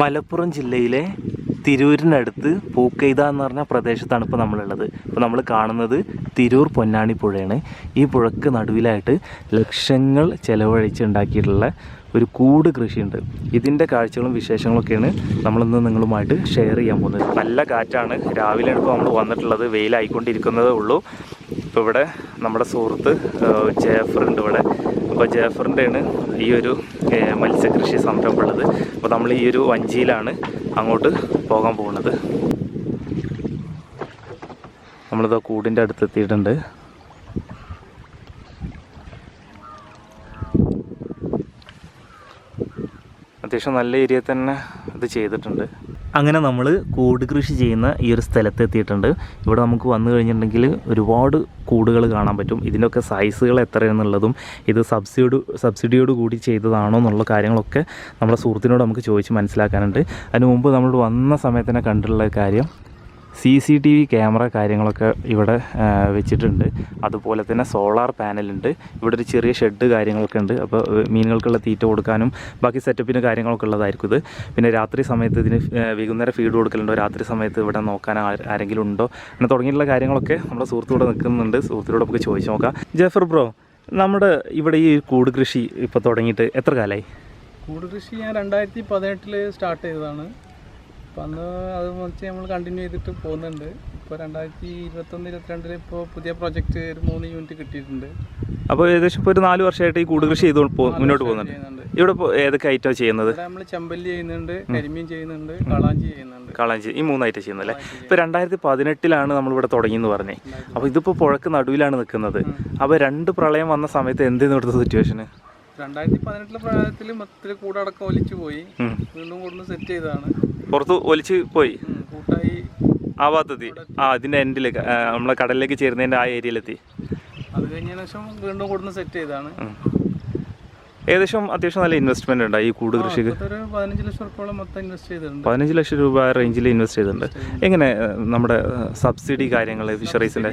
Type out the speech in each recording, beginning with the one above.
മലപ്പുറം ജില്ലയിലെ തിരൂരിനടുത്ത് പൂക്കെയ്ത എന്ന് പറഞ്ഞ പ്രദേശത്താണ് ഇപ്പോൾ നമ്മളുള്ളത്. ഇപ്പോൾ നമ്മൾ കാണുന്നത് തിരൂർ പൊന്നാണി പുഴയാണ്. ഈ പുഴക്ക് നടുവിലായിട്ട് ലക്ഷങ്ങൾ ചെലവഴിച്ച് ഉണ്ടാക്കിയിട്ടുള്ള ഒരു കൂട് കൃഷിയുണ്ട്. ഇതിന്റെ കാഴ്ചകളും വിശേഷങ്ങളൊക്കെയാണ് നമ്മളിന്ന് നിങ്ങളുമായിട്ട് ഷെയർ ചെയ്യാൻ പോകുന്നത്. നല്ല കാറ്റാണ്. രാവിലെ ഇപ്പോൾ നമ്മൾ വന്നിട്ടുള്ളത്. വെയിലായിക്കൊണ്ടിരിക്കുന്നതേ ഉള്ളൂ. ഇപ്പോൾ ഇവിടെ നമ്മുടെ സുഹൃത്ത് ജാഫർ ഉണ്ട് ഇവിടെ. അപ്പോൾ ജേഫറിന്റെയാണ് ഈ ഒരു മത്സ്യകൃഷി സംരംഭമുള്ളത് അപ്പോൾ നമ്മൾ ഈ ഒരു വഞ്ചിയിലാണ് അങ്ങോട്ട് പോകാൻ പോകുന്നത്. നമ്മളിതാ കൂടിന്റെ അടുത്ത് എത്തിയിട്ടുണ്ട് അത്യാവശ്യം നല്ല ഏരിയ തന്നെ ഇത് ചെയ്തിട്ടുണ്ട്. അങ്ങനെ നമ്മൾ കൂട് കൃഷി ചെയ്യുന്ന ഈ ഒരു സ്ഥലത്ത് എത്തിയിട്ടുണ്ട്. ഇവിടെ നമുക്ക് വന്നു കഴിഞ്ഞിട്ടുണ്ടെങ്കിൽ ഒരുപാട് കൂടുകൾ കാണാൻ പറ്റും. ഇതിന്റെയൊക്കെ സൈസുകൾ എത്രയെന്നുള്ളതും ഇത് സബ്സിഡി സബ്സിഡിയോട് കൂടി ചെയ്തതാണോ എന്നുള്ള കാര്യങ്ങളൊക്കെ നമ്മുടെ സുഹൃത്തിനോട് നമുക്ക് ചോദിച്ച് മനസ്സിലാക്കാനുണ്ട്. അതിന് മുമ്പ് നമ്മൾ വന്ന സമയത്ത് തന്നെ കണ്ടിട്ടുള്ള കാര്യം C C T V camera കാര്യങ്ങളൊക്കെ ഇവിടെ വെച്ചിട്ടുണ്ട്. അതുപോലെ തന്നെ സോളാർ പാനലുണ്ട്. ഇവിടെ ഒരു ചെറിയ ഷെഡ് കാര്യങ്ങളൊക്കെ ഉണ്ട്. അപ്പോൾ മീനുകൾക്കുള്ള തീറ്റ കൊടുക്കാനും ബാക്കി സെറ്റപ്പിന് കാര്യങ്ങളൊക്കെ ഉള്ളതായിരിക്കും ഇത്. പിന്നെ രാത്രി സമയത്ത് ഇതിന് വൈകുന്നേരം ഫീഡ് കൊടുക്കലുണ്ടോ? രാത്രി സമയത്ത് ഇവിടെ നോക്കാൻ ആരെങ്കിലും ഉണ്ടോ? അങ്ങനെ തുടങ്ങിയിട്ടുള്ള കാര്യങ്ങളൊക്കെ നമ്മുടെ സുഹൃത്ത് നിൽക്കുന്നുണ്ട്. സുഹൃത്തിനോട് നമുക്ക് ചോദിച്ചു നോക്കാം. ജഫർ ബ്രോ നമ്മുടെ ഇവിടെ ഈ കൂട് കൃഷി ഇപ്പോൾ തുടങ്ങിയിട്ട് എത്ര കാലമായി? കൂട് കൃഷി ഞാൻ രണ്ടായിരത്തി പതിനെട്ടിൽ സ്റ്റാർട്ട് ചെയ്തതാണ്. അപ്പം അന്ന് അത് വെച്ച് നമ്മൾ കണ്ടിന്യൂ ചെയ്തിട്ട് പോകുന്നുണ്ട്. ഇപ്പോൾ രണ്ടായിരത്തി ഇരുപത്തൊന്ന് ഇരുപത്തിരണ്ടിൽ ഇപ്പോൾ പുതിയ പ്രോജക്റ്റ് ഒരു മൂന്ന് യൂണിറ്റ് കിട്ടിയിട്ടുണ്ട്. അപ്പോൾ ഏകദേശം ഇപ്പോൾ ഒരു നാല് വർഷമായിട്ട് ഈ കൂട് കൃഷി ചെയ്ത് മുന്നോട്ട് പോകുന്നുണ്ട്. ഇവിടെ ഇപ്പോൾ ഏതൊക്കെ ഐറ്റം ചെയ്യുന്നത്? നമ്മൾ ചെമ്പല്ലി ചെയ്യുന്നുണ്ട് കരിമീൻ ചെയ്യുന്നുണ്ട് കളാഞ്ചി ചെയ്യുന്നുണ്ട്. കളാഞ്ചി ഈ മൂന്ന് ഐറ്റം ചെയ്യുന്നല്ലേ ഇപ്പോൾ രണ്ടായിരത്തി പതിനെട്ടിലാണ് നമ്മളിവിടെ തുടങ്ങിയെന്ന് പറഞ്ഞേ. അപ്പോൾ ഇതിപ്പോൾ പുഴക്ക് നടുവിലാണ് നിൽക്കുന്നത്. അപ്പോൾ രണ്ട് പ്രളയം വന്ന സമയത്ത് എന്തെന്ന് ഇവിടുത്തെ സിറ്റുവേഷന് രണ്ടായിരത്തി പതിനെട്ടിലെ പ്രളയത്തിൽ മൊത്തത്തിൽ കൂടടക്കം ഒലിച്ചു പോയി. വീണ്ടും കൂടുതൽ സെറ്റ് ചെയ്തതാണ്. പുറത്ത് ഒലിച്ച് പോയി. കൂട്ടായി. ആ ഭാഗത്തെത്തി ആ ഇതിന്റെ എൻഡിലേക്ക് നമ്മളെ കടലിലേക്ക് ചേരുന്നതിന്റെ ആ ഏരിയയിലെത്തി അത് കഴിഞ്ഞതിനു ശേഷം വീണ്ടും കൂടുന്ന സെറ്റ് ചെയ്തതാണ്. ഏകദേശം അത്യാവശ്യം നല്ല ഇൻവെസ്റ്റ്മെന്റ് ഉണ്ട്. ഈ കൂട് കൃഷിക്ക് പതിനഞ്ച് ലക്ഷം റുപ്യോളം മൊത്തം ഇൻവെസ്റ്റ് ചെയ്തിട്ടുണ്ട്. പതിനഞ്ച് ലക്ഷം രൂപ റേഞ്ചിൽ ഇൻവെസ്റ്റ് ചെയ്തിട്ടുണ്ട്. എങ്ങനെ നമ്മുടെ സബ്സിഡി കാര്യങ്ങൾ ഫിഷറീസിന്റെ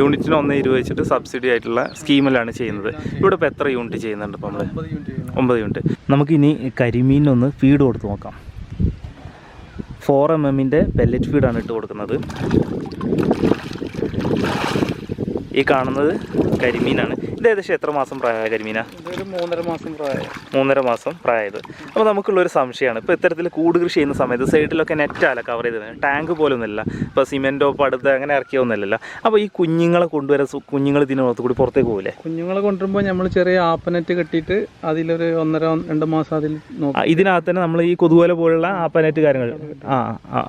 യൂണിറ്റിന് ഒന്ന് ഇരുപത് വെച്ചിട്ട് സബ്സിഡി ആയിട്ടുള്ള സ്കീമിലാണ് ചെയ്യുന്നത്. ഇവിടെ ഇപ്പോൾ എത്ര യൂണിറ്റ് ചെയ്യുന്നുണ്ട് ഇപ്പോൾ നമ്മൾ ഒമ്പത് യൂണിറ്റ് നമുക്ക് ഒമ്പത് യൂണിറ്റ് നമുക്കിനി കരിമീനൊന്ന് ഫീഡ് കൊടുത്ത് നോക്കാം. ഫോർ എം എമ്മിന്റെ പെല്ലറ്റ് ഫീഡാണ് ഇട്ട് കൊടുക്കുന്നത്. ഈ കാണുന്നത് കരിമീനാണ്. ഇത് ഏകദേശം എത്ര മാസം പ്രായമായ കരിമീന? മൂന്നര മാസം പ്രായം മൂന്നര മാസം പ്രായമായത്. അപ്പോൾ നമുക്കുള്ളൊരു സംശയമാണ്. ഇപ്പോൾ ഇത്തരത്തിൽ കൂട് കൃഷി ചെയ്യുന്ന സമയത്ത് സൈഡിലൊക്കെ നെറ്റാല കവർ ചെയ്തത് ടാങ്ക് പോലൊന്നുമില്ല. ഇപ്പോൾ സിമെന്റോ പടുത്ത് അങ്ങനെ ഇറക്കിയൊന്നുമല്ലല്ലോ അപ്പോൾ ഈ കുഞ്ഞുങ്ങളെ കൊണ്ടുവരാൻ കുഞ്ഞുങ്ങൾ ഇതിനകത്ത് കൂടി പുറത്തേക്ക് പോകില്ലേ കുഞ്ഞുങ്ങളെ കൊണ്ടുവരുമ്പോൾ നമ്മൾ ചെറിയ ആപ്പനെറ്റ് കെട്ടിയിട്ട് അതിലൊരു ഒന്നര രണ്ട് മാസം അതിൽ ഇതിനകത്ത് തന്നെ നമ്മൾ ഈ കൊതുവല പോലുള്ള ആപ്പനെറ്റ് കാര്യങ്ങൾ ആ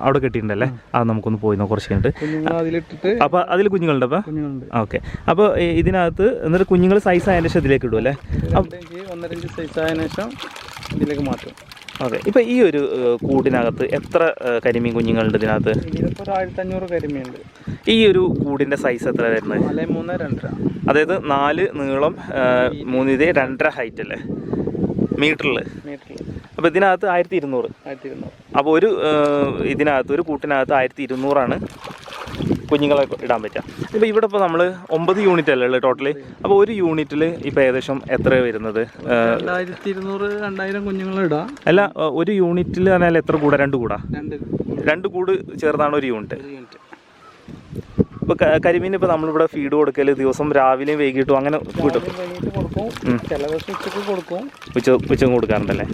അവിടെ കെട്ടിയിട്ടുണ്ടല്ലേ? അത് നമുക്കൊന്ന് പോയി നോക്കാം കുറച്ച് കഴിഞ്ഞിട്ട്. അതിലിട്ടിട്ട് അപ്പോൾ അതിൽ കുഞ്ഞുങ്ങളുണ്ട് അപ്പോൾ കുഞ്ഞുങ്ങളുണ്ട്. ഓക്കെ. അപ്പോൾ ഇതിനകത്ത് എന്നിട്ട് കുഞ്ഞുങ്ങൾ സൈസ് ആയതിനു ശേഷം ഇതിലേക്ക് ഇടും അല്ലേ? ഒന്നര ഇഞ്ച് സൈസ് ആയതിനു ശേഷം ഇതിലേക്ക് മാറ്റും. ഓക്കെ. ഇപ്പൊ ഈ ഒരു കൂടിനകത്ത് എത്ര കരിമീൻ കുഞ്ഞുങ്ങളുണ്ട് ഇതിനകത്ത്? ഒരു അഞ്ഞൂറ് കരിമീനുണ്ട്. ഈ ഒരു കൂടിന്റെ സൈസ് എത്ര വരുന്നത്? നാല് മൂന്ന് രണ്ടര. അതായത് നാല് നീളം മൂന്ന് ഇത് രണ്ടര ഹൈറ്റ് അല്ലേ? മീറ്ററിൽ മീറ്ററിൽ അപ്പോൾ ഇതിനകത്ത് ആയിരത്തി ഇരുന്നൂറ്. ആയിരത്തി ഇരുന്നൂറ്. അപ്പോൾ ഒരു ഇതിനകത്ത് ഒരു കൂട്ടിനകത്ത് ആയിരത്തി ഇരുന്നൂറാണ്. കുഞ്ഞുങ്ങളെ ഇടാൻ പറ്റുക. ഇപ്പോൾ ഇവിടെ ഇപ്പോൾ നമ്മൾ ഒമ്പത് യൂണിറ്റ് അല്ലേ ഉള്ളത് ടോട്ടലി അപ്പോൾ ഒരു യൂണിറ്റിൽ ഇപ്പോൾ ഏകദേശം എത്ര വരുന്നത്? രണ്ടായിരത്തി ഇരുന്നൂറ് രണ്ടായിരം കുഞ്ഞുങ്ങളെ ഇടാം. അല്ല ഒരു യൂണിറ്റിൽ പറഞ്ഞാൽ എത്ര കൂടാ? രണ്ട് കൂടാ? രണ്ട് കൂട്. ചേർന്നാണ് ഒരു യൂണിറ്റ് ഇപ്പോൾ കരിമീൻ ഇപ്പോൾ നമ്മളിവിടെ ഫീഡ് കൊടുക്കൽ ദിവസം രാവിലെയും വൈകിട്ടും അങ്ങനെ കൊടുക്കും. ഉച്ച ഉച്ചക്കും കൊടുക്കാറുണ്ടല്ലേ?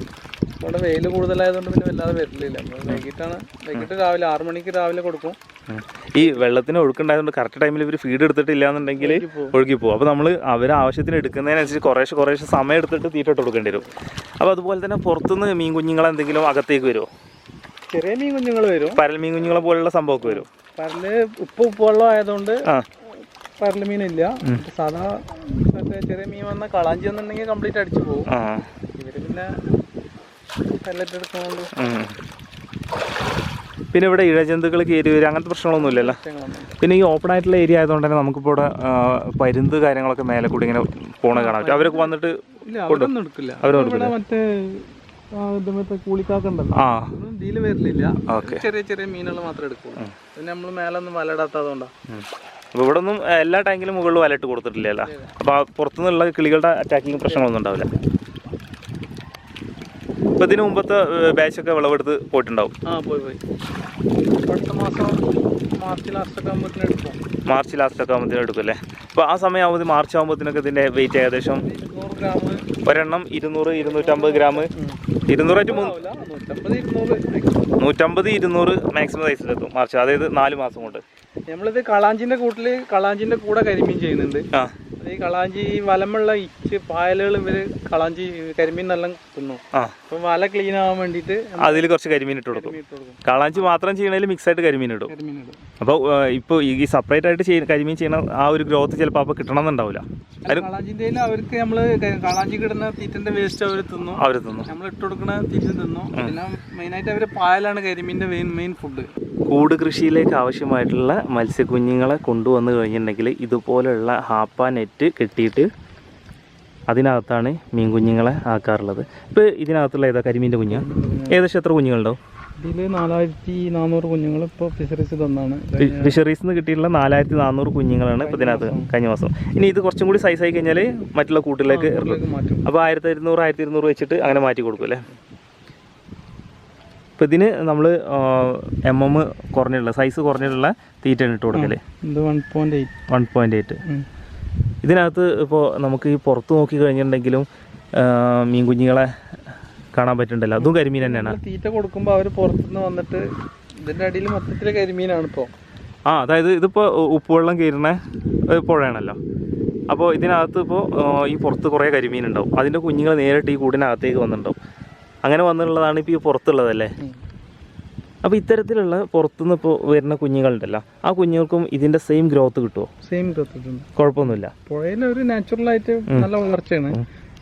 ഇവിടെ വെയിൽ കൂടുതലായതുകൊണ്ട് പിന്നെ വല്ലാതെ വരില്ല നമ്മൾ വൈകിട്ടാണ് വൈകിട്ട് രാവിലെ ആറു മണിക്ക് രാവിലെ കൊടുക്കും. ഈ വെള്ളത്തിന് ഒഴുക്കുണ്ടായതുകൊണ്ട് കറക്റ്റ് ടൈമിൽ ഇവർ ഫീഡ് എടുത്തിട്ടില്ല എന്നുണ്ടെങ്കിൽ ഒഴുകി പോകും അപ്പോൾ നമ്മൾ അവരെ ആവശ്യത്തിന് എടുക്കുന്നതിനനുസരിച്ച് കുറേശ്ശെ കുറേശ്ശെ സമയം എടുത്തിട്ട് തീറ്റ ഇട്ട് കൊടുക്കേണ്ടി വരും. അപ്പോൾ അതുപോലെ തന്നെ പുറത്തുനിന്ന് മീൻ കുഞ്ഞുങ്ങൾ എന്തെങ്കിലും അകത്തേക്ക് വരുമോ ചെറിയ മീൻ കുഞ്ഞുങ്ങൾ വരും. പരൽ മീൻ കുഞ്ഞുങ്ങളെ പോലുള്ള സംഭവമൊക്കെ വരും. പരൽ ഉപ്പ് ഉപ്പുവെള്ളം ആയതുകൊണ്ട് ആ. പരൽ മീനില്ല. സാധാ ചെറിയ മീൻ വന്ന കളാഞ്ചി എന്നുണ്ടെങ്കിൽ കംപ്ലീറ്റ് അടിച്ചു പോകും. ആ. ഇവർ പിന്നെ. പിന്നെ ഇവിടെ ഇഴജന്തുക്കൾ കയറി വരും അങ്ങനത്തെ പ്രശ്നങ്ങളൊന്നും ഇല്ലല്ലോ. പിന്നെ ഈ ഓപ്പൺ ആയിട്ടുള്ള ഏരിയ ആയതുകൊണ്ട് തന്നെ നമുക്കിപ്പോൾ ഇവിടെ പരുന്ത് കാര്യങ്ങളൊക്കെ മേലെ കൂടി ഇങ്ങനെ പോണ കാണാൻ പറ്റും. അവരൊക്കെ വന്നിട്ട് അവരൊന്നും മറ്റേ ഇതിൽ വരില്ല. ചെറിയ ചെറിയ മീനുകൾ മാത്രമേ എടുക്കുള്ളൂ. പിന്നെ നമ്മൾ മേലൊന്നും വലയിടാത്തതുകൊണ്ടാ. അപ്പോൾ ഇവിടെ ഒന്നും എല്ലാ ടാങ്കിലും മുകളിൽ വലയിട്ട് കൊടുത്തിട്ടില്ലല്ലോ. അപ്പോൾ ആ പുറത്തുനിന്നുള്ള കിളികളുടെ അറ്റാക്കിങ് പ്രശ്നങ്ങളൊന്നും ഉണ്ടാവില്ല. ഇപ്പം ഇതിന് മുമ്പത്തെ ബാച്ചൊക്കെ വിളവെടുത്ത് പോയിട്ടുണ്ടാവും. മാർച്ച് ലാസ്റ്റ് ഒക്കെ ആകുമ്പോഴത്തേനും എടുക്കും. അല്ലേ? അപ്പോൾ ആ സമയം ആകുമ്പോൾ മാർച്ച് ആകുമ്പോഴത്തേനൊക്കെ ഇതിന്റെ വെയിറ്റ് ഏകദേശം ഒരെണ്ണം ഇരുന്നൂറ് ഇരുന്നൂറ്റമ്പത് ഗ്രാം ഇരുന്നൂറായിട്ട് മൂന്ന് നൂറ്റമ്പത് ഇരുന്നൂറ് ഇരുന്നൂറ് മാക്സിമം സൈസിലെത്തും മാർച്ച് അതായത് നാല് മാസം കൊണ്ട്. നമ്മളിത് കളാഞ്ചിന്റെ കൂട്ടിൽ കളാഞ്ചിന്റെ കൂടെ കരിമീൻ ചെയ്യുന്നുണ്ട്. ആ. ഈ കളാഞ്ചി വലമുള്ള ഇച്ച് പായലുകൾ ഇവർ കളാഞ്ചി കരിമീൻ നല്ല തിന്നു. അപ്പൊ വല ക്ലീൻ ആവാൻ വേണ്ടിട്ട് അതിൽ കുറച്ച് കരിമീൻ ഇട്ട് കൊടുക്കും. കാളാഞ്ചി മാത്രം ചെയ്യണതിൽ മിക്സ് ആയിട്ട് കരിമീൻ ഇടും. അപ്പൊ ഇപ്പൊ അപ്പോൾ ഇപ്പോൾ ഈ സെപ്പറേറ്റ് ആയിട്ട് കരിമീൻ ചെയ്യണ ആ ഒരു ഗ്രോത്ത് ചിലപ്പോൾ അപ്പോൾ കിട്ടണമെന്നുണ്ടാവില്ല കളാഞ്ചിന്റെ അവർക്ക് നമ്മൾ കളാഞ്ചി കിടുന്ന തീറ്റന്റെ വേസ്റ്റ് അവർ തിന്നു. അവർ തിന്നു. നമ്മൾ ഇട്ട് കൊടുക്കുന്ന തീറ്റ തിന്നു. പിന്നെ മെയിനായിട്ട് അവർ പായലാണ് കരിമീന്റെ മെയിൻ മെയിൻ ഫുഡ് കൂട് കൃഷിയിലേക്ക് ആവശ്യമായിട്ടുള്ള മത്സ്യക്കുഞ്ഞുങ്ങളെ കൊണ്ടുവന്നു കഴിഞ്ഞിട്ടുണ്ടെങ്കിൽ ഇതുപോലെയുള്ള ഹാപ്പ നെറ്റ് കെട്ടിയിട്ട് അതിനകത്താണ് മീൻ കുഞ്ഞുങ്ങളെ ആക്കാറുള്ളത്. ഇപ്പോൾ ഇതിനകത്തുള്ള ഏതാ കരിമീന്റെ കുഞ്ഞ്? ഏകദേശം എത്ര കുഞ്ഞുങ്ങളുണ്ടാവും? ഇതിൽ നാലായിരത്തി നാനൂറ് കുഞ്ഞുങ്ങൾ ഇപ്പോൾ ഫിഷറീസ് തന്നാണ്. ഫിഷറീസ് നിന്ന് കിട്ടിയിട്ടുള്ള നാലായിരത്തി നാനൂറ് കുഞ്ഞുങ്ങളാണ് ഇപ്പോൾ ഇതിനകത്ത് കഴിഞ്ഞ മാസം. ഇനി ഇത് കുറച്ചും കൂടി സൈസ് ആയി കഴിഞ്ഞാൽ മറ്റുള്ള കൂട്ടിലേക്ക് മാറ്റും. അപ്പോൾ ആയിരത്തി ഇരുന്നൂറ് ആയിരത്തി ഇരുന്നൂറ് വെച്ചിട്ട് അങ്ങനെ മാറ്റി കൊടുക്കും അല്ലേ? ഇപ്പോൾ ഇതിന് നമ്മൾ എം എം കുറഞ്ഞിട്ടുള്ള സൈസ് കുറഞ്ഞിട്ടുള്ള തീറ്റയാണ് ഇട്ട് കൊടുക്കൽ. ഇത് one point eight one point eight ഇതിനകത്ത് ഇപ്പോൾ നമുക്ക് ഈ പുറത്ത് നോക്കി കഴിഞ്ഞിട്ടുണ്ടെങ്കിലും മീൻ കുഞ്ഞുങ്ങളെ കാണാൻ പറ്റുന്നുണ്ടല്ലോ. അതും കരിമീൻ തന്നെയാണ്. തീറ്റ കൊടുക്കുമ്പോൾ അവർ പുറത്തുനിന്ന് വന്നിട്ട് ഇതിന്റെ അടിയിൽ മൊത്തത്തിൽ കരിമീനാണ് ഇപ്പോൾ ആ അതായത് ഇതിപ്പോൾ ഉപ്പുവെള്ളം കയറുന്ന പുഴയാണല്ലോ. അപ്പോൾ ഇതിനകത്ത് ഇപ്പോൾ ഈ പുറത്ത് കുറേ കരിമീൻ ഉണ്ടാവും. അതിന്റെ കുഞ്ഞുങ്ങൾ നേരിട്ട് ഈ കൂടിനകത്തേക്ക് വന്നിട്ടുണ്ടാവും. അങ്ങനെ വന്നിട്ടുള്ളതാണ് ഇപ്പോൾ ഈ പുറത്തുള്ളതല്ലേ? അപ്പോൾ ഇത്തരത്തിലുള്ള പുറത്തുനിന്ന് ഇപ്പോൾ വരുന്ന കുഞ്ഞുങ്ങളുണ്ടല്ലോ ആ കുഞ്ഞുങ്ങൾക്കും ഇതിന്റെ സെയിം ഗ്രോത്ത് കിട്ടുമോ സെയിം ഗ്രോത്ത് കിട്ടും. കുഴപ്പമൊന്നുമില്ല. പുഴയിൽ ഒരു നാച്ചുറൽ ആയിട്ട് നല്ല വളർച്ചയാണ്.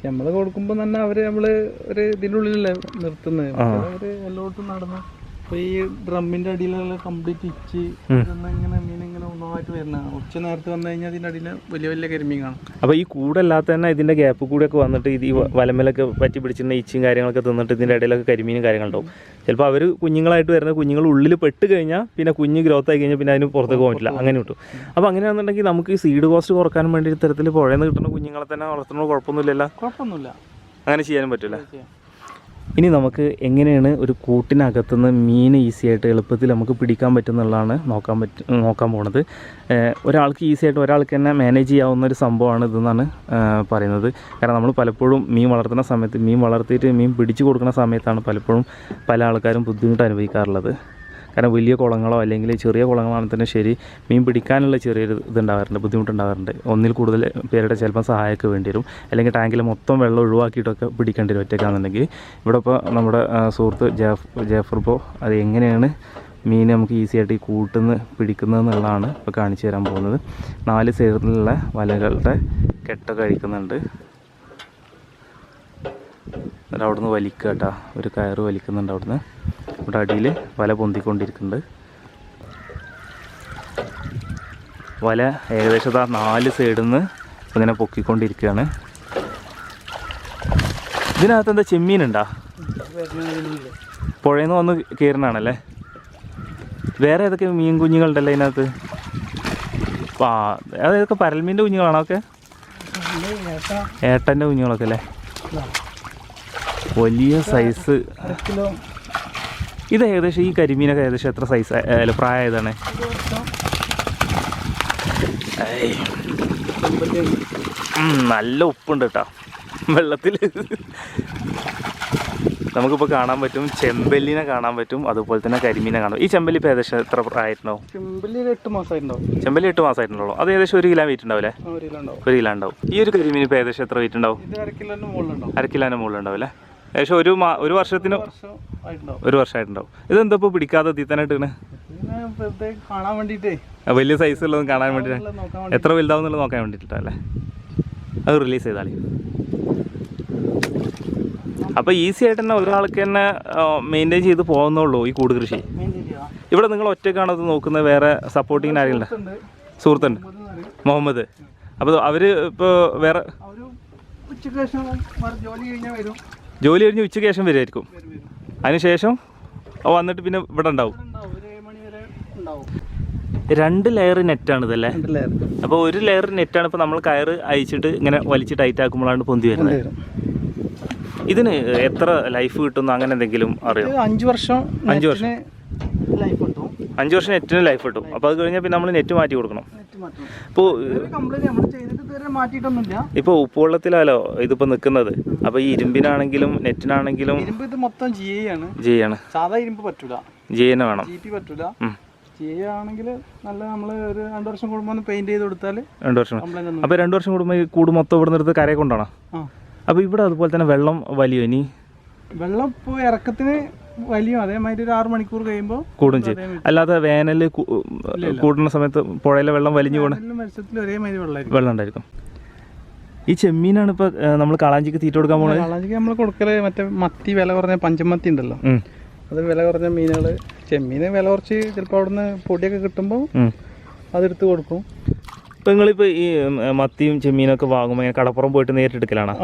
നമ്മൾ കൊടുക്കുമ്പോൾ തന്നെ അവർ നമ്മൾ ഒരു ഇതിനുള്ളിലല്ലേ നിർത്തുന്നത്. എല്ലായിടത്തും നടന്ന് ഇപ്പൊ ഈ ഡ്രമ്മിന്റെ അടിയിലുള്ള കംപ്ലീറ്റ് ഇച്ച് ഇങ്ങനെ മീനിങ്ങനെ ഒന്നായിട്ട് വരുന്ന ഉച്ച നേരത്ത് വന്നു കഴിഞ്ഞാൽ അതിന്റെ അടിയിൽ വലിയ വലിയ കരിമീൻ കാണും. അപ്പൊ ഈ കൂടല്ലാത്ത തന്നെ ഇതിന്റെ ഗ്യാപ്പ് കൂടെയൊക്കെ വന്നിട്ട് ഇത് ഈ വലമേലൊക്കെ പറ്റി പിടിച്ചിരുന്ന ഇച്ചും കാര്യങ്ങളൊക്കെ തിന്നിട്ട് ഇതിന്റെ ഇടയിലൊക്കെ കരിമീനും കാര്യങ്ങളുണ്ടാവും. ചിലപ്പോൾ അവർ കുഞ്ഞുങ്ങളായിട്ട് വരുന്ന കുഞ്ഞുങ്ങൾ ഉള്ളിൽ പെട്ട് കഴിഞ്ഞാൽ പിന്നെ കുഞ്ഞ് ഗ്രോത്ത് ആയി കഴിഞ്ഞാൽ പിന്നെ അതിന് പുറത്തേക്ക് പോകില്ല അങ്ങനെ കിട്ടും. അപ്പോൾ അങ്ങനെയാണെന്നുണ്ടെങ്കിൽ നമുക്ക് ഈ സീഡ് കോസ്റ്റ് കുറയ്ക്കാൻ വേണ്ടി ഇത്തരത്തിൽ പുഴയിൽ നിന്ന് കിട്ടുന്ന കുഞ്ഞുങ്ങളെ തന്നെ വളർത്തുന്നത് കുഴപ്പമൊന്നുമില്ലല്ലോ? കുഴപ്പമൊന്നുമില്ല. അങ്ങനെ ചെയ്യാനും പറ്റില്ല ഇനി നമുക്ക് എങ്ങനെയാണ് ഒരു കൂട്ടിനകത്തുനിന്ന് മീൻ ഈസി ആയിട്ട് എളുപ്പത്തിൽ നമുക്ക് പിടിക്കാൻ പറ്റുന്നുള്ളതാണ് നോക്കാൻ പറ്റും നോക്കാൻ പോണത്. ഒരാൾക്ക് ഈസി ആയിട്ട് ഒരാൾക്ക് തന്നെ മാനേജ് ചെയ്യാവുന്ന ഒരു സംഭവമാണ് ഇതെന്നാണ് പറയുന്നത്. കാരണം നമ്മൾ പലപ്പോഴും മീൻ വളർത്തുന്ന സമയത്ത് മീൻ വളർത്തിയിട്ട് മീൻ പിടിച്ചു കൊടുക്കുന്ന സമയത്താണ് പലപ്പോഴും പല ആൾക്കാരും ബുദ്ധിമുട്ട് അനുഭവിക്കാറുള്ളത്. കാരണം വലിയ കുളങ്ങളോ അല്ലെങ്കിൽ ചെറിയ കുളങ്ങളാണെങ്കിൽ തന്നെ ശരി മീൻ പിടിക്കാനുള്ള ചെറിയൊരു ഇതുണ്ടാവാറുണ്ട് ബുദ്ധിമുട്ടുണ്ടാവാറുണ്ട് ഒന്നിൽ കൂടുതൽ പേരുടെ ചിലപ്പോൾ സഹായമൊക്കെ വേണ്ടി വരും അല്ലെങ്കിൽ ടാങ്കിൽ മൊത്തം വെള്ളം ഒഴിവാക്കിയിട്ടൊക്കെ പിടിക്കേണ്ടി വരും ഒറ്റയ്ക്കാണെന്നുണ്ടെങ്കിൽ. ഇവിടെ ഇപ്പോൾ നമ്മുടെ സുഹൃത്ത് ജാഫ് ജാഫർ ഇപ്പോൾ അത് എങ്ങനെയാണ് മീൻ നമുക്ക് ഈസി ആയിട്ട് ഈ കൂട്ടുന്ന് പിടിക്കുന്നത് എന്നുള്ളതാണ് ഇപ്പോൾ കാണിച്ചു തരാൻ പോകുന്നത്. നാല് സൈഡിലുള്ള വലകളുടെ കെട്ടൊക്കെ അഴിക്കുന്നുണ്ട് എന്നിട്ട് അവിടുന്ന് വലിക്കുക കേട്ടോ. ഒരു കയറ് വലിക്കുന്നുണ്ട് അവിടുന്ന്. ഇവിടെ അടിയിൽ വല പൊന്തിക്കൊണ്ടിരിക്കുന്നുണ്ട്. വല ഏകദേശം ആ നാല് സൈഡിൽ നിന്ന് ഇങ്ങനെ പൊക്കിക്കൊണ്ടിരിക്കുകയാണ്. ഇതിനകത്ത് എന്താ ചെമ്മീനുണ്ടാ പുഴയിൽ നിന്ന് വന്ന് കയറുന്നതാണല്ലേ? വേറെ ഏതൊക്കെ മീൻ കുഞ്ഞുങ്ങളുണ്ടല്ലോ ഇതിനകത്ത്? ആ അതൊക്കെ പരൽമീന്റെ കുഞ്ഞുങ്ങളാണോ ഒക്കെ? ഏട്ടന്റെ കുഞ്ഞുങ്ങളൊക്കെ അല്ലേ? വലിയ സൈസ് ഇത് ഏകദേശം ഈ കരിമീനൊക്കെ ഏകദേശം എത്ര സൈസ് അല്ല പ്രായതാണ് നല്ല ഉപ്പുണ്ട് കേട്ടോ വെള്ളത്തിൽ നമുക്കിപ്പോൾ കാണാൻ പറ്റും ചെമ്പല്ലിനെ കാണാൻ പറ്റും അതുപോലെ തന്നെ കരിമീനെ കാണാം ഈ ചെമ്പല്ലി ഇപ്പോൾ ഏകദേശം എത്ര പ്രായമായിട്ടുണ്ടാവും? ചെമ്പല്ലി എട്ട് മാസമായിട്ടുണ്ടാവും ചെമ്പല്ലി എട്ട് മാസമായിട്ടുണ്ടല്ലോ അത് ഏകദേശം ഒരു കിലോ വെയിറ്റ് ഉണ്ടാവില്ലേ ഒരു കിലോ ഉണ്ടാവും. ഈ ഒരു കരിമീൻ ഇപ്പോൾ ഏകദേശം എത്ര വെയിറ്റ് ഉണ്ടാവും? അര കിലോന്റെ മുകളിലുണ്ടാവും അല്ലേ? കിലോന്റെ ഏകദേശം ഒരു മാ ഒരു വർഷത്തിന് ഒരു വർഷമായിട്ടുണ്ടാവും. ഇതെന്താ ഇപ്പോൾ പിടിക്കാതെ തീത്താനായിട്ട് കാണാൻ വലിയ സൈസ് ഉള്ളതും കാണാൻ വേണ്ടി നോക്കാൻ വേണ്ടി എത്ര വലുതാവുന്നുള്ളത് നോക്കാൻ വേണ്ടിയിട്ടല്ലേ അത് റിലീസ് ചെയ്താൽ അപ്പോൾ ഈസി ആയിട്ട് തന്നെ ഒരാൾക്ക് തന്നെ മെയിന്റെയിൻ ചെയ്ത് പോകുന്നുള്ളൂ ഈ കൂട് കൃഷി. ഇവിടെ നിങ്ങൾ ഒറ്റയ്ക്കാണോ ഇത് നോക്കുന്നത്? വേറെ സപ്പോർട്ടിങ് ആരെങ്കിലും സുഹൃത്തുണ്ട്. മുഹമ്മദ്. അപ്പോൾ അവർ ഇപ്പോൾ വേറെ അവർ ഇപ്പൊ വേറെ ജോലി കഴിഞ്ഞാൽ വരും. ജോലി കഴിഞ്ഞ് ഉച്ചയ്ക്ക് ശേഷം വരുമായിരിക്കും വരും വരും. അതിനുശേഷം വന്നിട്ട് പിന്നെ ഇവിടെ ഉണ്ടാവും. രണ്ട് ലെയർ നെറ്റാണ് ഇതല്ലേ? അപ്പൊ അപ്പോൾ ഒരു ലെയർ നെറ്റാണ് ഇപ്പോൾ നമ്മൾ കയറ് അയച്ചിട്ട് ഇങ്ങനെ വലിച്ച് ടൈറ്റ് ആക്കുമ്പോഴാണ് പൊന്തി വരുന്നത്. വരും. ഇതിന് എത്ര ലൈഫ് കിട്ടുന്നു? അങ്ങനെ എന്തെങ്കിലും അറിയോ? അഞ്ച് വർഷം അഞ്ച് വർഷം. അഞ്ച് വർഷം നെറ്റിന് ലൈഫ് കിട്ടും. അപ്പോൾ അത് കഴിഞ്ഞാൽ പിന്നെ നമ്മൾ നെറ്റ് മാറ്റി കൊടുക്കണം. ഇപ്പോൾ ഇപ്പോൾ ഉപ്പുവെള്ളത്തിലാലോ ഇതിപ്പോൾ നിൽക്കുന്നത് അപ്പോൾ ഈ ഇരുമ്പിനാണെങ്കിലും നെറ്റിനാണെങ്കിലും ഇരുമ്പ് ഇത് മൊത്തം ജി ആണ്. സാധാ ഇരുമ്പ് പറ്റൂല. ജി തന്നെ വേണം. ജി പി പറ്റൂല. ആണെങ്കിൽ നല്ല നമ്മൾ ഒരു രണ്ട് വർഷം കൂടുമ്പോൾ ഒന്ന് പെയിന്റ് ചെയ്ത് കൊടുത്താൽ രണ്ട് വർഷം. അപ്പോൾ രണ്ട് വർഷം കൂടുമ്പോൾ ഈ കൂട് മൊത്തം ഇവിടെ നിർത്ത് കരയെ കൊണ്ടാണോ? അപ്പൊ അപ്പോൾ ഇവിടെ അതുപോലെ തന്നെ വെള്ളം വലിയ ഇനി? വെള്ളം ഇപ്പോൾ ഇറക്കത്തിന് വലിയും അതേമാതിരി ഒരു ആറ് മണിക്കൂർ കഴിയുമ്പോൾ കൂടും ചെയ്യും. അല്ലാതെ വേനൽ കൂടുന്ന സമയത്ത് പുഴയിലെ വെള്ളം വലിഞ്ഞു പോകണം മത്സ്യത്തിൽ ഒരേമാതിരി വെള്ളമായിരിക്കും വെള്ളം ഉണ്ടായിരിക്കും. ഈ ചെമ്മീനാണ് ഇപ്പൊ നമ്മൾ കളാഞ്ചിക്ക് തീറ്റ കൊടുക്കാൻ പോകുന്നത് കളാഞ്ചിക്ക് നമ്മൾ കൊടുക്കൽ മറ്റേ മത്തി വില കുറഞ്ഞ പഞ്ചമത്തി ഉണ്ടല്ലോ. അത് വില കുറഞ്ഞ മീനുകൾ ചെമ്മീന് വില കുറച്ച് ചിലപ്പോൾ അവിടുന്ന് പൊടിയൊക്കെ കിട്ടുമ്പോൾ. അതെടുത്ത് കൊടുക്കും. ഇപ്പം നിങ്ങളിപ്പോ ഈ മത്തിയും ചെമ്മീനൊക്കെ വാങ്ങുമ്പോൾ ഇങ്ങനെ കടപ്പുറം പോയിട്ട് നേരിട്ട് എടുക്കലാണോ?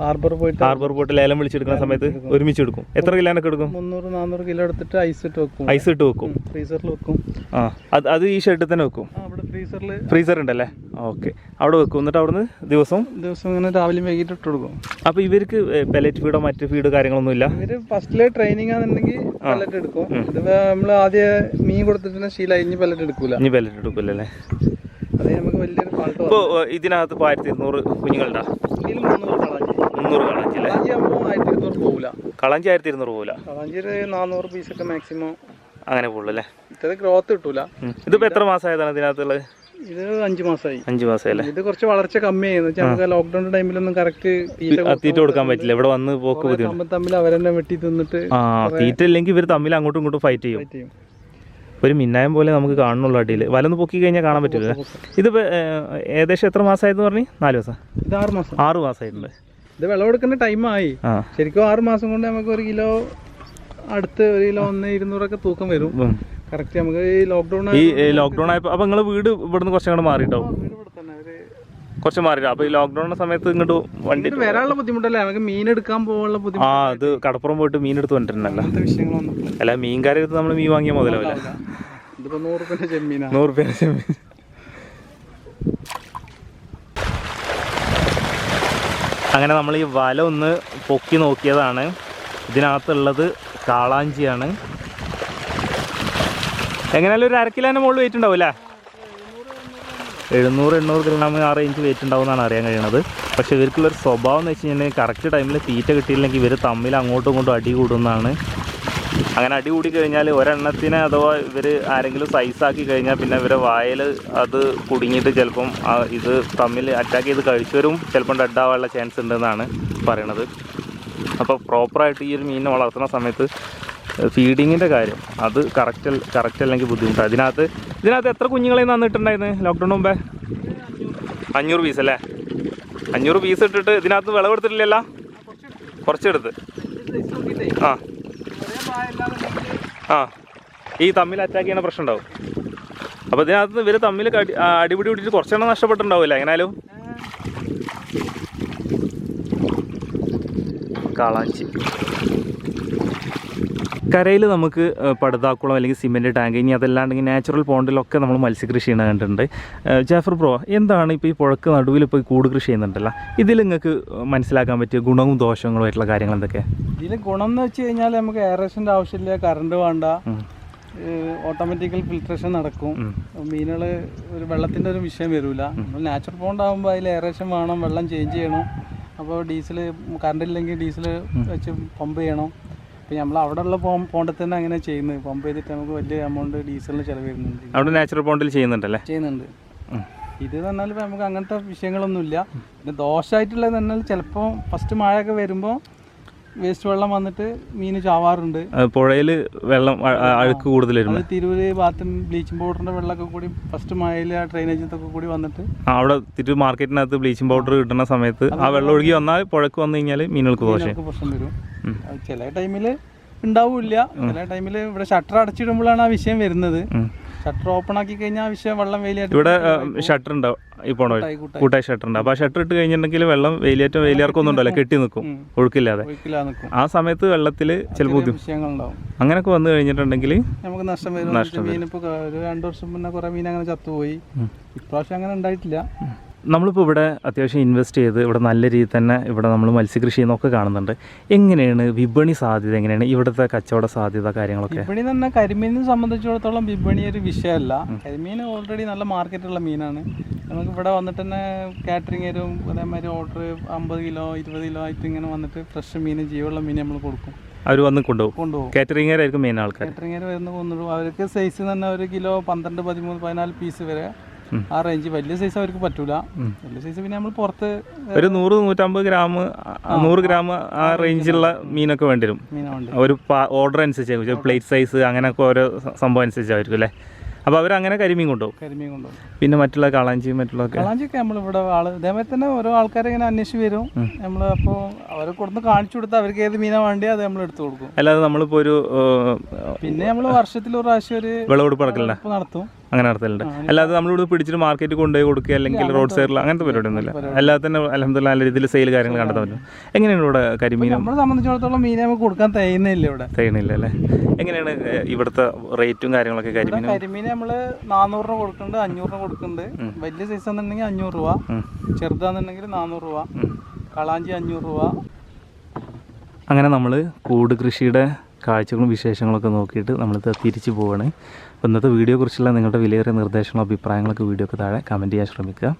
ഹാർബർ പോയിട്ട് ഹാർബർ പോയിട്ട് ലേലം വിളിച്ചെടുക്കുന്ന സമയത്ത് ഒരുമിച്ച് എടുക്കും. എത്ര കിലോനൊക്കെ എടുക്കും? മുന്നൂറ് നാന്നൂറ് കിലോ എടുത്തിട്ട് ഐസ് ഇട്ട് വെക്കും. ഐസ് ഇട്ട് വെക്കും. ഫ്രീസറിൽ വെക്കും. ആ അത് അത് ഈ ഷെഡിൽ തന്നെ വെക്കും? ഫ്രീസറിൽ ഫ്രീസർ ഉണ്ടല്ലേ? ഓക്കെ അവിടെ വെക്കും. എന്നിട്ട് അവിടുന്ന് ദിവസം ദിവസം ഇങ്ങനെ രാവിലെ വൈകിട്ട് ഇട്ട് കൊടുക്കും. അപ്പോൾ ഇവർക്ക് പെലറ്റ് ഫീഡോ മറ്റ് ഫീഡോ കാര്യങ്ങളൊന്നും ഇല്ല? ഇവർ ഫസ്റ്റിലെ ട്രെയിനിങ് ആണെന്നുണ്ടെങ്കിൽ പെലറ്റ് എടുക്കും. ഇത് നമ്മൾ ആദ്യം മീൻ കൊടുത്തിട്ട് ശീലം ഇനി പെലറ്റ് എടുക്കൂല. ഇനി പെലറ്റ് എടുക്കില്ലല്ലേ ഇപ്പോൾ ഇതിനകത്ത് ഇപ്പോൾ ആയിരത്തി ഇരുന്നൂറ് കുഞ്ഞുങ്ങളുണ്ടാ ഇതിൽ മൂന്നൂറ് കളാഞ്ചി. അല്ലേ? കളാഞ്ചി ആയിരത്തി ഇരുന്നൂറ് പോകില്ല കളഞ്ചി ആയിരത്തി ഇരുന്നൂറ് പോകില്ല കളാഞ്ചി നാനൂറ് പീസൊക്കെ മാക്സിമം അങ്ങനെ പോകുള്ളൂ അല്ലേ? ഇത്ര ഗ്രോത്ത് കിട്ടൂല. ഇതിപ്പോ എത്ര മാസമായതാണ് ഇതിനകത്തുള്ളത്? ഇത് അഞ്ചു മാസമായി അഞ്ച് മാസമല്ലേ ഇത് കുറച്ച് വളർച്ച കമ്മിയായിരുന്നു നമുക്ക് ലോക്ക്ഡൌൺ ടൈമിലൊന്നും കറക്റ്റ് തീറ്റ കൊടുക്കാൻ പറ്റില്ല. ഇവിടെ വന്ന് പോക്ക് തമ്മിൽ അവരെന്നെ വെട്ടി തിന്നിട്ട് തീറ്റ ഇല്ലെങ്കിൽ ഇവർ തമ്മിൽ അങ്ങോട്ടും ഇങ്ങോട്ടും ഫൈറ്റ് ചെയ്യും. ഒരു മിന്നായം പോലെ നമുക്ക് കാണുന്നുള്ളൂ അടിയിൽ. വലന്ന് പൊക്കി കഴിഞ്ഞാൽ കാണാൻ പറ്റില്ല ഇതിപ്പോൾ ഏകദേശം എത്ര മാസമായെന്ന് പറഞ്ഞു? നാല് മാസം. ഇത് ആറ് മാസം. ആറ് മാസമായിട്ടുണ്ട്. ഇത് വിളവെടുക്കുന്ന ടൈമായി ശരിക്കും ആറ് മാസം കൊണ്ട് നമുക്ക് ഒരു കിലോ അടുത്ത് ഒരു കിലോ ഒന്ന് ഇരുന്നൂറൊക്കെ തൂക്കം വരും. കറക്റ്റ് നമുക്ക് ഈ ലോക്ക്ഡൗൺ ഈ ലോക്ക്ഡൗൺ ആയപ്പോൾ അപ്പോൾ നിങ്ങൾ വീട് ഇവിടുന്ന് കുറച്ചും കൂടെ മാറിയിട്ടോ കുറച്ച് മാറിയില്ല. അപ്പൊ ഈ ലോക്ക്ഡൌണിന്റെ സമയത്ത് ഇങ്ങോട്ട് വണ്ടി വരാനുള്ള ബുദ്ധിമുട്ടല്ലേ? നമുക്ക് മീൻ എടുക്കാൻ പോകാനുള്ള ബുദ്ധിമുട്ട്. ആ അത് കടപ്പുറം പോയിട്ട് മീൻ എടുത്ത് വന്നിട്ടുണ്ടല്ലോ. അല്ല മീൻകാരെ എടുത്ത് നമ്മൾ മീൻ വാങ്ങിയ മുതലാവില്ല. നൂറ് റുപ്യന്റെ ചെമ്മീനാ. നൂറ് രൂപ ചെമ്മീൻ. അങ്ങനെ നമ്മൾ ഈ വല ഒന്ന് പൊക്കി നോക്കിയതാണ്. ഇതിനകത്തുള്ളത് കാളാഞ്ചിയാണ്. എങ്ങനെയാലും ഒരു അരക്കിലാന്റെ കിലോന്റെ മുകളിൽ വെയിറ്റ് അല്ലേ എഴുന്നൂറ് എണ്ണൂറ് ഗ്രാം ആ റേഞ്ച് വെയിറ്റ് ഉണ്ടാവും എന്നാണ് അറിയാൻ പക്ഷെ പക്ഷേ ഇവർക്കുള്ളൊരു സ്വഭാവം എന്ന് വെച്ച് കഴിഞ്ഞാൽ കറക്റ്റ് ടൈമിൽ തീറ്റ കിട്ടിയില്ലെങ്കിൽ ഇവർ തമ്മിൽ അങ്ങോട്ടും ഇങ്ങോട്ടും അടി കൂടുന്നതാണ്. അങ്ങനെ അടി കൂടി കഴിഞ്ഞാൽ ഒരെണ്ണത്തിന് അഥവാ ഇവർ ആരെങ്കിലും സൈസാക്കി കഴിഞ്ഞാൽ പിന്നെ ഇവരെ വായിൽ അത് കുടുങ്ങിയിട്ട് ചിലപ്പം ഇത് തമ്മിൽ അറ്റാക്ക് ചെയ്ത് കഴിച്ചവരും ചിലപ്പം ഡെഡാവാനുള്ള ചാൻസ് ഉണ്ടെന്നാണ് പറയണത്. അപ്പോൾ പ്രോപ്പറായിട്ട് ഈ ഒരു മീനിനെ വളർത്തുന്ന സമയത്ത് ഫീഡിങ്ങിന്റെ കാര്യം. അത് കറക്റ്റ് കറക്റ്റ് അല്ലെങ്കിൽ ബുദ്ധിമുട്ടാണ് ഇതിനകത്ത് ഇതിനകത്ത് എത്ര കുഞ്ഞുങ്ങളെ തന്നിട്ടുണ്ടായിരുന്നു ലോക്ക്ഡൗൺ മുമ്പേ? അഞ്ഞൂറ് പീസ് അല്ലേ? അഞ്ഞൂറ് പീസ് ഇട്ടിട്ട് ഇതിനകത്ത് വിളവെടുത്തിട്ടില്ലല്ലോ കുറച്ചെടുത്ത്. ആ. ആ. ഈ തമ്മിൽ അറ്റാക്ക് ചെയ്യുന്ന പ്രശ്നം ഉണ്ടാവും. അപ്പോൾ ഇതിനകത്ത് ഇവർ തമ്മിൽ കടി അടിപിടി പിടിച്ചിട്ട് കുറച്ചെണ്ണം നഷ്ടപ്പെട്ടിട്ടുണ്ടാവില്ല? എങ്ങനാലും കാളാഞ്ചി. കരയിൽ നമുക്ക് പടുതാക്കുളം അല്ലെങ്കിൽ സിമെന്റ് ടാങ്ക് ഇനി അതല്ലാണ്ടെങ്കിൽ നാച്ചുറൽ പോണ്ടിലൊക്കെ നമ്മൾ മത്സ്യകൃഷി ചെയ്യണ കണ്ടിട്ടുണ്ട്. ജാഫർ ബ്രോ എന്താണ് ഇപ്പോൾ ഈ പുഴക്ക് നടുവിൽ ഇപ്പോൾ കൂട് കൃഷി ചെയ്യുന്നുണ്ടല്ലോ? ഇതിൽ നിങ്ങൾക്ക് മനസ്സിലാക്കാൻ പറ്റിയ ഗുണവും ദോഷങ്ങളും ആയിട്ടുള്ള കാര്യങ്ങൾ എന്തൊക്കെ? ഇതിൽ ഗുണം എന്ന് വെച്ച് കഴിഞ്ഞാൽ നമുക്ക് എയറേഷന്റെ ആവശ്യമില്ല കറണ്ട് വേണ്ട. ഓട്ടോമാറ്റിക്കൽ ഫിൽട്രേഷൻ നടക്കും. മീനുകൾ ഒരു വെള്ളത്തിന്റെ ഒരു വിഷയം വരില്ല നമ്മൾ നാച്ചുറൽ പോണ്ട് ആകുമ്പോൾ അതിൽ എയറേഷൻ വേണം വെള്ളം ചേഞ്ച് ചെയ്യണം. അപ്പോൾ ഡീസൽ കറണ്ട് ഇല്ലെങ്കിൽ ഡീസൽ വെച്ച് പമ്പ് ചെയ്യണം. അപ്പോൾ നമ്മൾ അവിടെ ഉള്ള പോണ്ടിൽ തന്നെ അങ്ങനെ ചെയ്യുന്നത് പമ്പ് ചെയ്തിട്ട് നമുക്ക് വലിയ എമൗണ്ട് ഡീസലിന് ചിലവ് വരുന്നുണ്ട്. അവിടെ നാച്ചുറൽ പോണ്ടിൽ ചെയ്യുന്നുണ്ടല്ലേ? ചെയ്യുന്നുണ്ട്. ഇത് പറഞ്ഞാൽ ഇപ്പം നമുക്ക് അങ്ങനത്തെ വിഷയങ്ങളൊന്നുമില്ല. പിന്നെ ദോഷമായിട്ടുള്ളത് പറഞ്ഞാൽ ചിലപ്പോൾ ഫസ്റ്റ് മഴയൊക്കെ വരുമ്പോൾ വേസ്റ്റ് വെള്ളം വന്നിട്ട് മീൻ ചാവാറുണ്ട്. പുഴയിൽ വെള്ളം അഴുക്ക് കൂടുതൽ തിരൂര് ഭാഗത്തും ബ്ലീച്ചിങ് പൗഡറിന്റെ വെള്ളമൊക്കെ കൂടി ഫസ്റ്റ് മഴയിൽ ആ ഡ്രെയിനേജത്തൊക്കെ കൂടി വന്നിട്ട് അവിടെ തിരു മാർക്കറ്റിനകത്ത് ബ്ലീച്ചിങ് പൗഡർ കിട്ടുന്ന സമയത്ത് ആ വെള്ളം ഒഴുകി വന്നാൽ പുഴക്ക് വന്നു കഴിഞ്ഞാൽ മീനുകൾക്ക് ദോഷം. പ്രശ്നം വരും. ചില ടൈമിൽ ഉണ്ടാവില്ല. ചില ടൈമിൽ ഇവിടെ ഷട്ടർ അടച്ചിടുമ്പോഴാണ് ആ വിഷയം വരുന്നത്. ഷട്ടർ ഓപ്പൺ ആക്കി കഴിഞ്ഞാൽ ആ വിഷയം വെള്ളം വെയിലായിട്ട് ഇവിടെ ഷട്ടർ ഉണ്ടാവും ഈ പോണ കൂട്ടായി ഷട്ടർ ഉണ്ട്. അപ്പോൾ ആ ഷട്ടർ ഇട്ട് കഴിഞ്ഞിട്ടുണ്ടെങ്കിൽ വെള്ളം വെയിലേറ്റം വെയിലിറക്കൊന്നും ഉണ്ടല്ലോ കെട്ടി നിൽക്കും. ഒഴുക്കില്ലാതെ. ആ സമയത്ത് വെള്ളത്തിൽ ചിലപ്പോൾ വിഷയങ്ങളുണ്ടാവും. അങ്ങനെയൊക്കെ വന്നു കഴിഞ്ഞിട്ടുണ്ടെങ്കിൽ നമുക്ക് നഷ്ടം വരും. മീൻ ഇപ്പൊ ഒരു രണ്ട് വർഷം മുന്നേ കുറേ മീൻ അങ്ങനെ ചത്തുപോയി. ഇപ്രാവശ്യം അങ്ങനെ ഉണ്ടായിട്ടില്ല. നമ്മളിപ്പോൾ ഇവിടെ അത്യാവശ്യം ഇൻവെസ്റ്റ് ചെയ്ത് ഇവിടെ നല്ല രീതിയിൽ തന്നെ ഇവിടെ നമ്മൾ മത്സ്യകൃഷി എന്നൊക്കെ കാണുന്നുണ്ട്. എങ്ങനെയാണ് വിപണി സാധ്യത എങ്ങനെയാണ് ഇവിടുത്തെ കച്ചവട സാധ്യത കാര്യങ്ങളൊക്കെ? വിപണി എന്ന് പറഞ്ഞാൽ കരിമീനെ സംബന്ധിച്ചിടത്തോളം വിപണി ഒരു വിഷയമല്ല. കരിമീൻ ഓൾറെഡി നല്ല മാർക്കറ്റുള്ള മീനാണ്. നമുക്ക് ഇവിടെ വന്നിട്ട് തന്നെ കാറ്ററിംഗ് തരും അതേമാതിരി ഓർഡർ അമ്പത് കിലോ ഇരുപത് കിലോ ആയിട്ട് ഇങ്ങനെ വന്നിട്ട് ഫ്രഷ് മീൻ ജീവനുള്ള മീൻ നമ്മൾ കൊടുക്കും. അവർ വന്ന് കൊണ്ടുപോകും. കൊണ്ടുപോകും. കാറ്ററിംഗുകാരായിരിക്കും മെയിൻ ആൾക്കാർ കാറ്ററിംഗ് വരുന്ന കൊണ്ടുപോകും അവർക്ക് സൈസ് തന്നെ ഒരു കിലോ പന്ത്രണ്ട് പതിമൂന്ന് പതിനാല് പീസ് വരെ. ആ റേഞ്ച് വലിയ സൈസ് അവർക്ക് പറ്റൂല. വലിയ സൈസ് പിന്നെ നമ്മൾ പുറത്ത് ഒരു നൂറ് നൂറ്റമ്പത് ഗ്രാം നൂറ് ഗ്രാം ആ റേഞ്ചിലുള്ള മീനൊക്കെ വേണ്ടി. വരും ഒരു ഓർഡർ അനുസരിച്ച് പ്ലേറ്റ് സൈസ് അങ്ങനെയൊക്കെ ഓരോ സംഭവം അനുസരിച്ചായിരിക്കും അല്ലേ? അപ്പോൾ അവരങ്ങനെ കരിമീൻ കൊണ്ടുപോകും. കരിമീൻ കൊണ്ടുപോകും. പിന്നെ മറ്റുള്ള കളാഞ്ചിയും മറ്റുള്ള കളാഞ്ചിയൊക്കെ നമ്മളിവിടെ ആൾ ഇതേമാതിരി തന്നെ ഓരോ ആൾക്കാരെ ഇങ്ങനെ അന്വേഷിച്ച് വരും. നമ്മൾ അപ്പോൾ അവരെ കൊടുത്ത് കാണിച്ചു കൊടുത്ത് അവർക്ക് ഏത് മീനാ വേണ്ടി അത് നമ്മൾ എടുത്തു കൊടുക്കും. അല്ലാതെ നമ്മളിപ്പോൾ ഒരു പിന്നെ നമ്മൾ വർഷത്തിൽ ഒരു പ്രാവശ്യം ഒരു വിളവെടുപ്പ് നടത്തും. അങ്ങനെ നടത്തലുണ്ട്. അല്ലാതെ നമ്മളിവിടെ പിടിച്ചിട്ട് മാർക്കറ്റ് കൊണ്ടുപോയി കൊടുക്കുക അല്ലെങ്കിൽ റോഡ് സൈഡിൽ അങ്ങനത്തെ പരിപാടി ഒന്നുമില്ല. അല്ലാതെ തന്നെ അലഹമുല്ല നല്ല രീതിയിൽ സെയിൽ കാര്യങ്ങൾ കണ്ടെത്താൻ പറ്റും. എങ്ങനെയാണ് ഇവിടെ കരിമീൻ നമ്മളെ സംബന്ധിച്ചിടത്തോളം മീനെ നമുക്ക് കൊടുക്കാൻ തയ്യുന്നില്ല ഇവിടെ. തയ്യണില്ല അല്ലേ? എങ്ങനെയാണ് ഇവിടുത്തെ റേറ്റും കാര്യങ്ങളൊക്കെ കരിമീൻ കരിമീൻ നമ്മൾ നാനൂറ് രൂപ കൊടുക്കുന്നുണ്ട് അഞ്ഞൂറ് രൂപ കൊടുക്കുന്നുണ്ട് വലിയ സൈസ് എന്നുണ്ടെങ്കിൽ അഞ്ഞൂറ് രൂപ. ചെറുതാണെന്നുണ്ടെങ്കിൽ നാനൂറ് രൂപ. കളാഞ്ചി അഞ്ഞൂറ് രൂപ. അങ്ങനെ നമ്മൾ കൂട് കൃഷിയുടെ കാഴ്ചകളും വിശേഷങ്ങളൊക്കെ നോക്കിയിട്ട് നമ്മളിത് തിരിച്ചു പോവുകയാണ് അപ്പോൾ ഇന്നത്തെ കുറിച്ചുള്ള നിങ്ങളുടെ വിലയേറിയ നിർദ്ദേശങ്ങളും അഭിപ്രായങ്ങളൊക്കെ വീഡിയോക്ക് താഴെ കമന്റ് ചെയ്യാൻ ശ്രമിക്കുക.